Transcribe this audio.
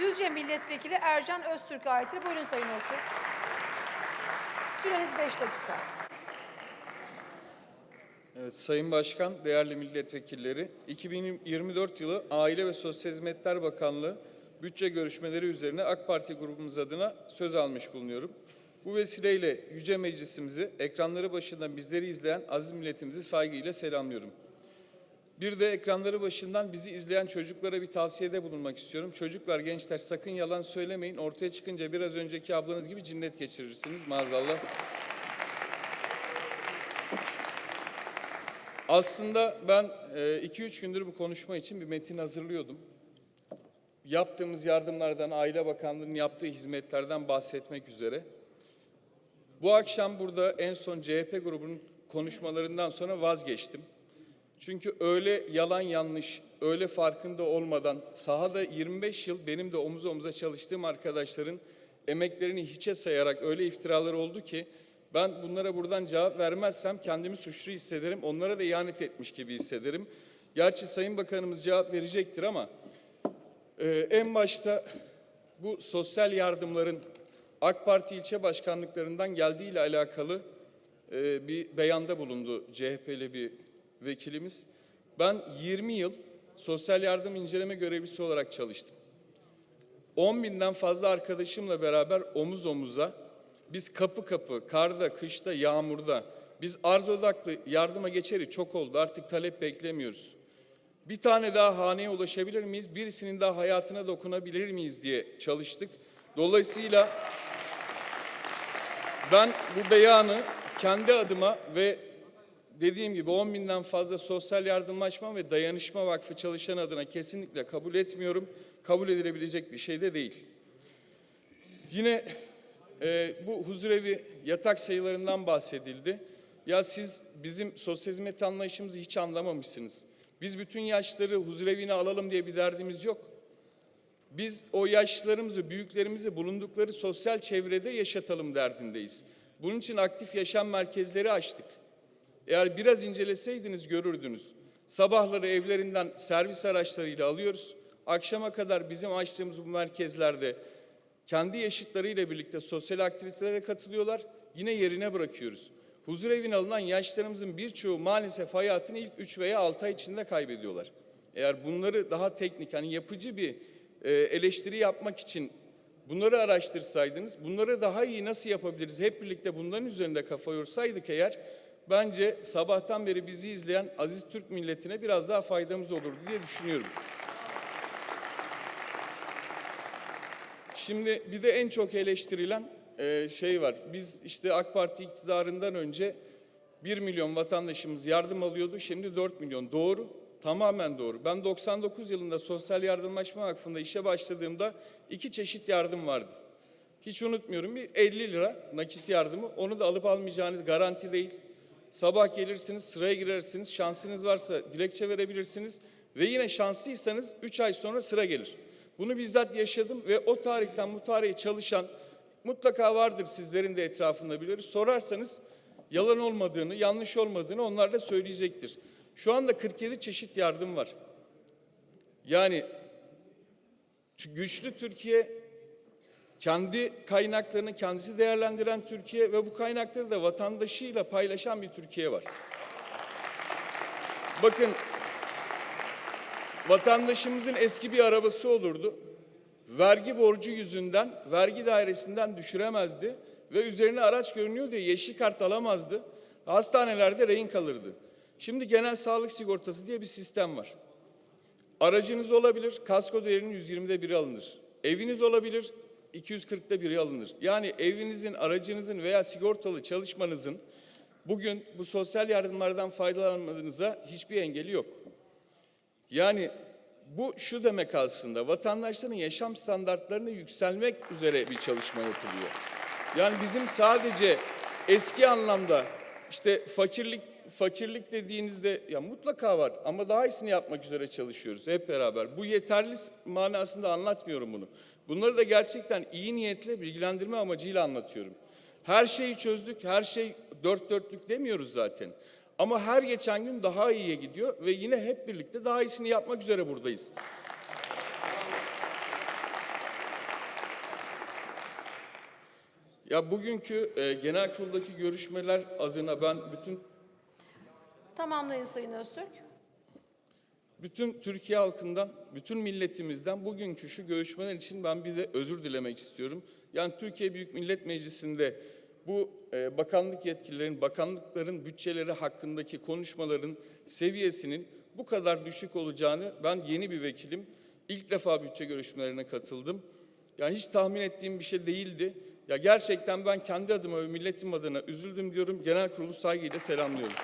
Düzce Milletvekili Ercan Öztürk'e aittir. Buyurun Sayın Öztürk. Süreniz 5 dakika. Evet, Sayın Başkan, değerli milletvekilleri, 2024 yılı Aile ve Sosyal Hizmetler Bakanlığı bütçe görüşmeleri üzerine AK Parti grubumuz adına söz almış bulunuyorum. Bu vesileyle Yüce Meclisimizi, ekranları başından bizleri izleyen aziz milletimizi saygıyla selamlıyorum. Bir de ekranları başından bizi izleyen çocuklara bir tavsiyede bulunmak istiyorum. Çocuklar, gençler sakın yalan söylemeyin. Ortaya çıkınca biraz önceki ablanız gibi cinnet geçirirsiniz maazallah. Aslında ben 2-3 gündür bu konuşma için bir metin hazırlıyordum. Yaptığımız yardımlardan, Aile Bakanlığı'nın yaptığı hizmetlerden bahsetmek üzere. Bu akşam burada en son CHP grubunun konuşmalarından sonra vazgeçtim. Çünkü öyle yalan yanlış, öyle farkında olmadan sahada 25 yıl benim de omuz omuza çalıştığım arkadaşların emeklerini hiçe sayarak öyle iftiralar oldu ki ben bunlara buradan cevap vermezsem kendimi suçlu hissederim. Onlara da ihanet etmiş gibi hissederim. Gerçi Sayın Bakanımız cevap verecektir ama e, en başta bu sosyal yardımların AK Parti ilçe başkanlıklarından geldiği ile alakalı e, bir beyanda bulundu CHP'li bir vekilimiz. Ben 20 yıl sosyal yardım inceleme görevlisi olarak çalıştım. 10 binden fazla arkadaşımla beraber omuz omuza biz kapı kapı, karda, kışta, yağmurda biz arz odaklı yardıma geçeri çok oldu. Artık talep beklemiyoruz. Bir tane daha haneye ulaşabilir miyiz? Birisinin daha hayatına dokunabilir miyiz diye çalıştık. Dolayısıyla ben bu beyanı kendi adıma ve dediğim gibi 10 binden fazla sosyal yardımlaşma ve dayanışma vakfı çalışan adına kesinlikle kabul etmiyorum. Kabul edilebilecek bir şey de değil. Yine e, bu huzurevi yatak sayılarından bahsedildi. Ya siz bizim sosyal hizmet anlayışımızı hiç anlamamışsınız. Biz bütün yaşları huzurevine alalım diye bir derdimiz yok. Biz o yaşlılarımızı, büyüklerimizi bulundukları sosyal çevrede yaşatalım derdindeyiz. Bunun için aktif yaşam merkezleri açtık. Eğer biraz inceleseydiniz görürdünüz. Sabahları evlerinden servis araçlarıyla alıyoruz. Akşama kadar bizim açtığımız bu merkezlerde kendi yaşıtlarıyla birlikte sosyal aktivitelere katılıyorlar. Yine yerine bırakıyoruz. Huzur evine alınan yaşlarımızın birçoğu maalesef hayatını ilk 3 veya 6 ay içinde kaybediyorlar. Eğer bunları daha teknik, hani yapıcı bir e, eleştiri yapmak için bunları araştırsaydınız, bunları daha iyi nasıl yapabiliriz hep birlikte bunların üzerinde kafa yorsaydık eğer, bence sabahtan beri bizi izleyen aziz Türk milletine biraz daha faydamız olurdu diye düşünüyorum. Şimdi bir de en çok eleştirilen e, şey var. Biz işte AK Parti iktidarından önce 1 milyon vatandaşımız yardım alıyordu. Şimdi 4 milyon. Doğru. Tamamen doğru. Ben 99 yılında Sosyal Yardımlaşma Vakfı'nda işe başladığımda iki çeşit yardım vardı. Hiç unutmuyorum bir 50 lira nakit yardımı. Onu da alıp almayacağınız garanti değil. Sabah gelirsiniz, sıraya girersiniz. Şansınız varsa dilekçe verebilirsiniz. Ve yine şanslıysanız 3 ay sonra sıra gelir. Bunu bizzat yaşadım ve o tarihten bu tarihe çalışan mutlaka vardır sizlerin de etrafında biliyoruz. Sorarsanız yalan olmadığını, yanlış olmadığını onlar da söyleyecektir. Şu anda 47 çeşit yardım var. Yani güçlü Türkiye kendi kaynaklarını kendisi değerlendiren Türkiye ve bu kaynakları da vatandaşıyla paylaşan bir Türkiye var. Bakın vatandaşımızın eski bir arabası olurdu. Vergi borcu yüzünden vergi dairesinden düşüremezdi ve üzerine araç görünüyor diye yeşil kart alamazdı. Hastanelerde rehin kalırdı. Şimdi genel sağlık sigortası diye bir sistem var. Aracınız olabilir, kasko değerinin 120'de biri alınır. Eviniz olabilir, 240'da biri alınır. Yani evinizin, aracınızın veya sigortalı çalışmanızın bugün bu sosyal yardımlardan faydalanmanıza hiçbir engeli yok. Yani bu şu demek aslında vatandaşların yaşam standartlarını yükselmek üzere bir çalışma yapılıyor. Yani bizim sadece eski anlamda işte fakirlik fakirlik dediğinizde ya mutlaka var ama daha iyisini yapmak üzere çalışıyoruz hep beraber. Bu yeterli manasında anlatmıyorum bunu. Bunları da gerçekten iyi niyetle bilgilendirme amacıyla anlatıyorum. Her şeyi çözdük, her şey dört dörtlük demiyoruz zaten. Ama her geçen gün daha iyiye gidiyor ve yine hep birlikte daha iyisini yapmak üzere buradayız. Ya bugünkü e, genel kuruldaki görüşmeler adına ben bütün... Tamamlayın Sayın Öztürk bütün Türkiye halkından, bütün milletimizden bugünkü şu görüşmeler için ben bir de özür dilemek istiyorum. Yani Türkiye Büyük Millet Meclisi'nde bu e, bakanlık yetkililerin, bakanlıkların bütçeleri hakkındaki konuşmaların seviyesinin bu kadar düşük olacağını ben yeni bir vekilim. İlk defa bütçe görüşmelerine katıldım. Yani hiç tahmin ettiğim bir şey değildi. Ya gerçekten ben kendi adıma ve milletim adına üzüldüm diyorum. Genel kurulu saygıyla selamlıyorum.